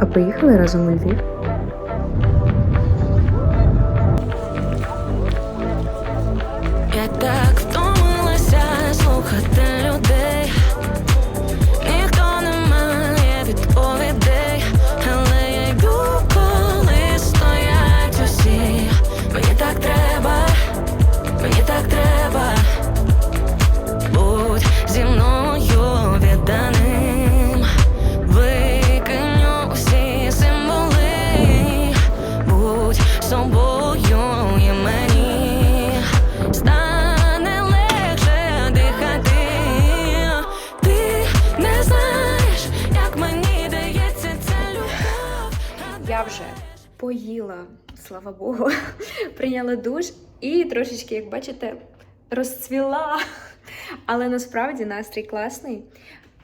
А поїхали разом у Львів? Я так втомилася слухати поїла, слава Богу, прийняла душ і трошечки, як бачите, розцвіла. Але насправді настрій класний.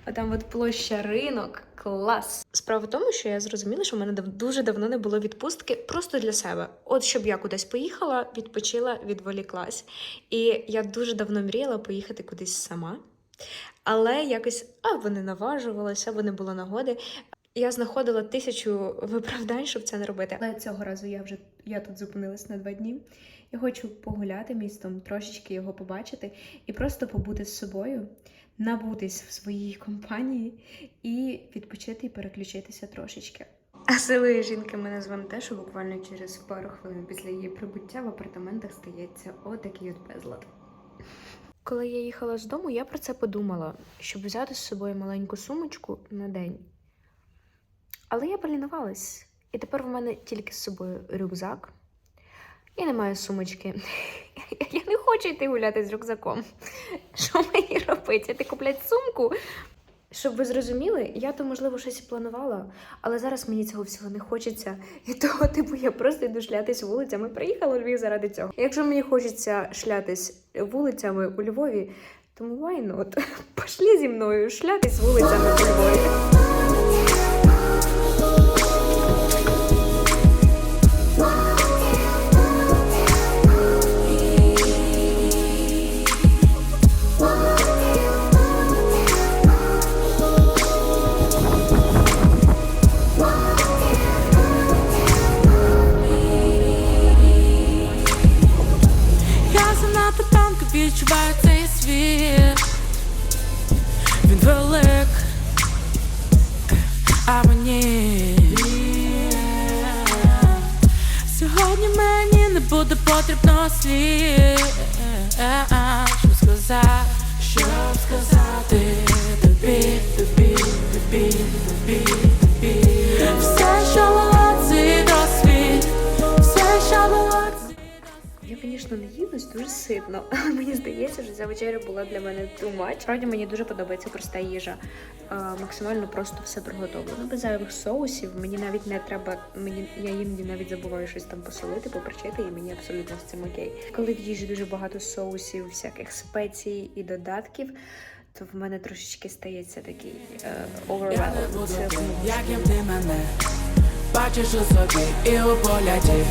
А там от площа ринок. Клас. Справа в тому, що я зрозуміла, що в мене дуже давно не було відпустки просто для себе. От щоб я кудись поїхала, відпочила, відволіклась. І я дуже давно мріяла поїхати кудись сама. Але якось або не наважувалася, або не було нагоди. Я знаходила тисячу виправдань, щоб це не робити. Але цього разу я вже я тут зупинилась на два дні. Я хочу погуляти містом, трошечки його побачити і просто побути з собою, набутись в своїй компанії і відпочити і переключитися трошечки. А силою жінки мене звемо те, що буквально через пару хвилин після її прибуття в апартаментах стається отакий от безлад. Коли я їхала з дому, я про це подумала, щоб взяти з собою маленьку сумочку на день. Але я полінувалась. І тепер в мене тільки з собою рюкзак. І немає сумочки. Я не хочу йти гуляти з рюкзаком. Що мені робити? Ти купляти сумку? Щоб ви зрозуміли, я то, можливо, щось і планувала, але зараз мені цього всього не хочеться. І того, типу, я просто йду шлятись вулицями. Приїхала у Львів заради цього. Якщо мені хочеться шлятись вулицями у Львові, тому why not? Пошлі зі мною шлятись вулицями у Львові. Потрібно слів. Щоб сказати, щоб сказати тобі, тобі, тобі, тобі, тобі. Все, що звісно, не їлась дуже ситно, але мені здається, що ця вечеря була для мене too much. Справді мені дуже подобається проста їжа. Максимально просто все приготовлено. Без зайвих соусів. Мені навіть не треба. Мені я іноді навіть забуваю щось там посолити, поперчити, і мені абсолютно з цим окей. Коли в їжі дуже багато соусів, всяких спецій і додатків. То в мене трошечки стається такий е, Я не overwhelm. буду Це тим, тому яким ти мене бачиш у собі і у погляді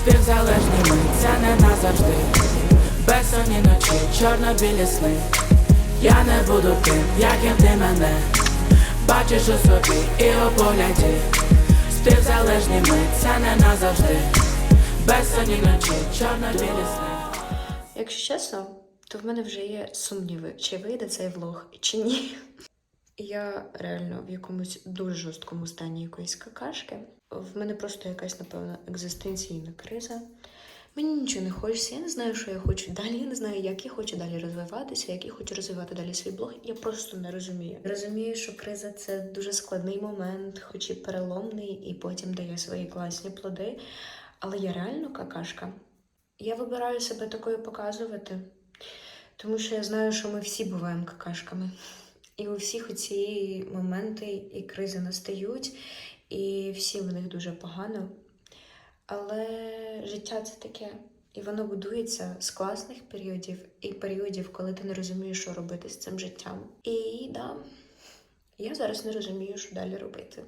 Співзалежні ми, це не назавжди Безсонні ночі, чорно-білі сни Я не буду тим, яким ти мене бачиш у собі і у погляді Співзалежні ми, це не назавжди Безсонні ночі, чорно-білі сни Якщо чесно, то в мене вже є сумніви, чи вийде цей влог, чи ні. Я реально в якомусь дуже жорсткому стані якоїсь какашки. В мене просто якась, напевно, екзистенційна криза. Мені нічого не хочеться, я не знаю, що я хочу далі. Я не знаю, як я хочу далі розвиватися, як я хочу розвивати далі свій блог. Я просто не розумію. Розумію, що криза це дуже складний момент, хоч і переломний, і потім дає свої класні плоди. Але я реально какашка. Я вибираю себе такою показувати, тому що я знаю, що ми всі буваємо какашками. І у всіх оці моменти і кризи настають, і всі в них дуже погано. Але життя це таке. І воно будується з класних періодів і періодів, коли ти не розумієш, що робити з цим життям. І да, я зараз не розумію, що далі робити.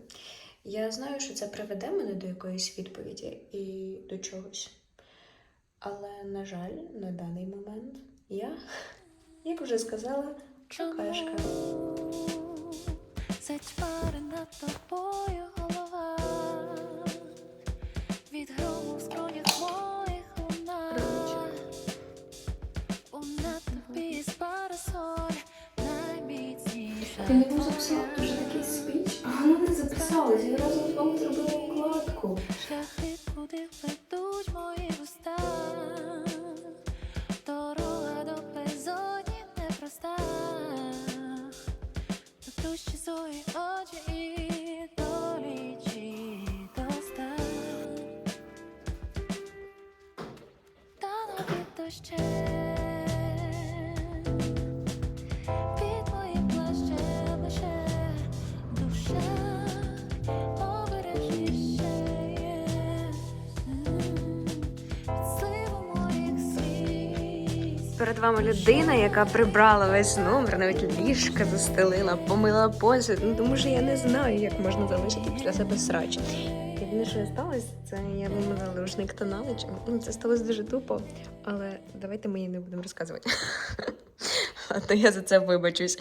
Я знаю, що це приведе мене до якоїсь відповіді і до чогось. Але, на жаль, на даний момент я, як вже сказала, какашка. Затьмарена тобою Ти не записав вже такий спіч? А воно не записалось, я разом з вами зробила укладку. Шляхи, куди ведуть мої вуста, дорога до безодні непроста. Заплющи свої очі і долічи до ста. Тану під дощем, Перед вами людина, яка прибрала весь номер, навіть ліжка застелила, помила посуд. Ну тому що я не знаю, як можна залишити після себе срач. Єдине, що сталося, це я вимила рушник тоналич. Ну, Це сталося дуже тупо, але давайте ми їй не будемо розказувати. А то я за це вибачусь.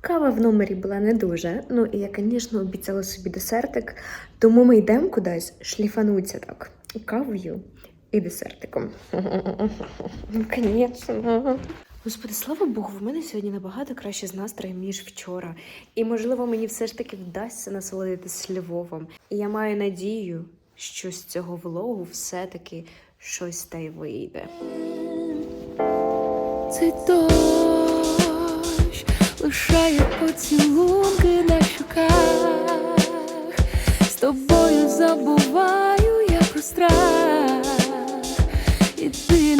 Кава в номері була не дуже. Ну і я, звісно, обіцяла собі десертик, тому ми йдемо кудись шліфануться так. Кавою і десертиком. Ну, звісно. Господи, слава Богу, в мене сьогодні набагато краще з настроєм, ніж вчора. І, можливо, мені все ж таки вдасться насолодитись Львовом. І я маю надію, що з цього влогу все-таки щось та й вийде. Цей дощ лишає поцілунки на щоках. З тобою забуваю я про страх.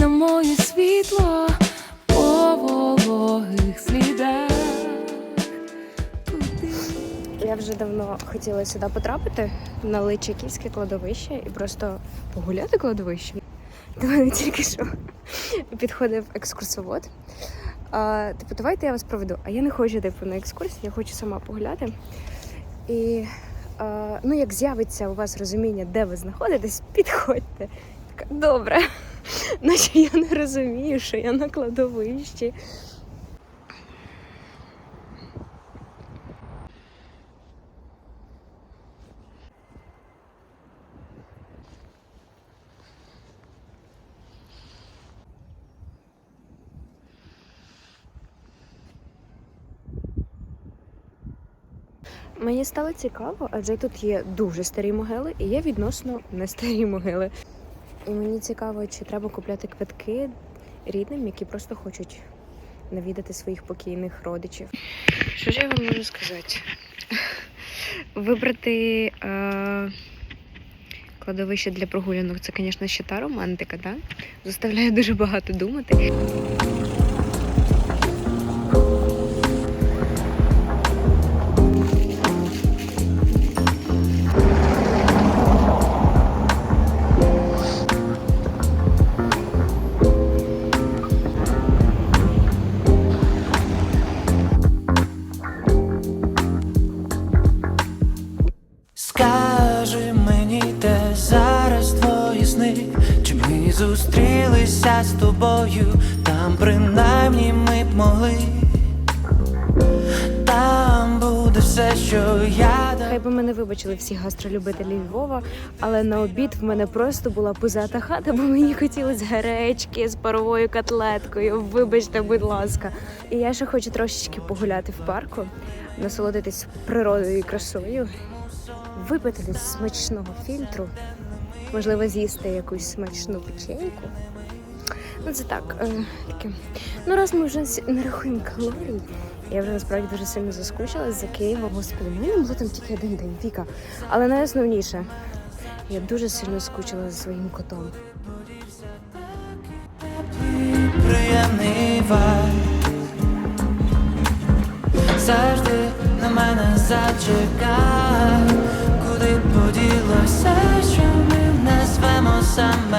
На моє світло по вологих слідах. Я вже давно хотіла сюди потрапити на Личаківське кладовище і просто погуляти кладовище. До мене тільки що підходив екскурсовод. А, типу, давайте я вас проведу. А я не хочу типу, на екскурсію, я хочу сама погуляти. І а, ну, як з'явиться у вас розуміння, де ви знаходитесь, підходьте. Така, добре. Наче я не розумію, що я на кладовищі. Мені стало цікаво, адже тут є дуже старі могили і є відносно не старі могили. І мені цікаво, чи треба купляти квитки рідним, які просто хочуть навідати своїх покійних родичів. Що ж я вам можу сказати? Вибрати е, кладовище для прогулянок це, звісно, ще та романтика, да? Заставляє дуже багато думати. Хай би мене вибачили всі гастролюбителі Львова, але на обід в мене просто була пузата хата, бо мені хотілося гречки з паровою котлеткою. Вибачте, будь ласка. І я ще хочу трошечки погуляти в парку, насолодитись природою і красою, випити смачного фільтру, можливо, з'їсти якусь смачну печеньку. Ну, це так, е, таке. Ну, раз ми вже не рахуємо калорій, я вже насправді дуже сильно заскучилась за Києвом. Господи, в мене було там тільки один день Віка. Але найосновніше, я дуже сильно скучила за своїм котом. приємний Завжди на мене зачекай, куди поділося, що ми назвемо саме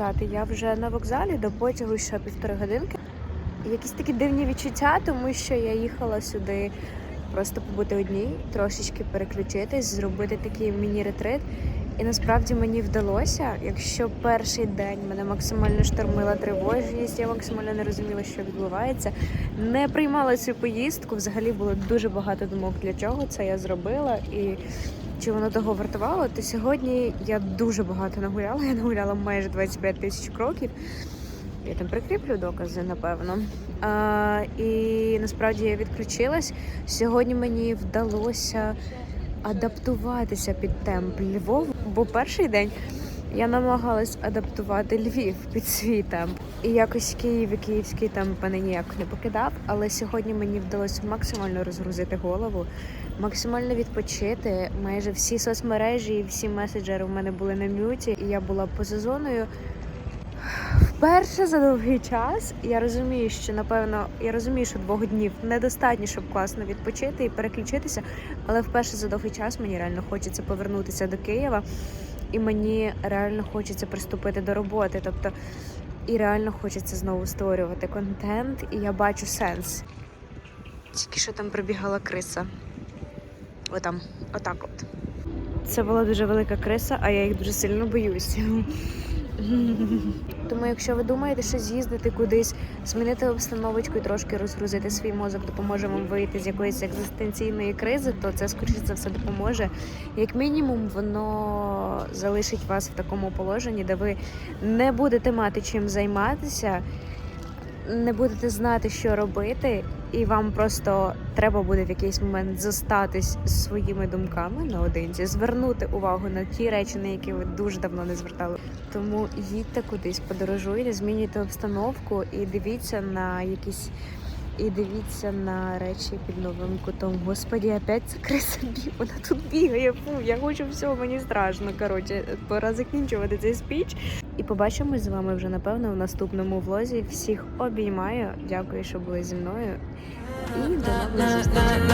сказати? Я вже на вокзалі до потягу ще півтори годинки. Якісь такі дивні відчуття, тому що я їхала сюди просто побути одній, трошечки переключитись, зробити такий міні-ретрит. І насправді мені вдалося, якщо перший день мене максимально штормила тривожність, я максимально не розуміла, що відбувається, не приймала цю поїздку. Взагалі було дуже багато думок, для чого це я зробила і чи воно того вартувало. То сьогодні я дуже багато нагуляла. Я нагуляла майже 25 тисяч кроків. Я там прикріплю докази, напевно. А, і насправді я відключилась. Сьогодні мені вдалося адаптуватися під темп Львов, бо перший день я намагалась адаптувати Львів під свій темп. І якось Київ і київський темп мене ніяк не покидав. Але сьогодні мені вдалося максимально розгрузити голову, максимально відпочити. Майже всі соцмережі і всі меседжери у мене були на мюті, і я була поза зоною. Вперше за довгий час я розумію, що напевно я розумію, що двох днів недостатньо, щоб класно відпочити і переключитися. Але вперше за довгий час мені реально хочеться повернутися до Києва, і мені реально хочеться приступити до роботи. Тобто, і реально хочеться знову створювати контент, і я бачу сенс. Тільки що там прибігала криса. Отам, отак от. Це була дуже велика криса, а я їх дуже сильно боюся. Тому, якщо ви думаєте, що з'їздити кудись, змінити обстановочку і трошки розгрузити свій мозок, допоможе вам вийти з якоїсь екзистенційної кризи, то це скоріше за все допоможе. Як мінімум, воно залишить вас в такому положенні, де ви не будете мати чим займатися, не будете знати, що робити, і вам просто треба буде в якийсь момент зостатись своїми думками наодинці, звернути увагу на ті речі, на які ви дуже давно не звертали. Тому їдьте кудись, подорожуйте, змінюйте обстановку і дивіться на якісь. І дивіться на речі під новим кутом. Господі, опять ця криса бі, вона тут бігає. Фу, я хочу всього, мені страшно. Коротше, пора закінчувати цей спіч. І побачимось з вами вже напевно в наступному влозі. Всіх обіймаю. Дякую, що були зі мною. І до нових зустрічей.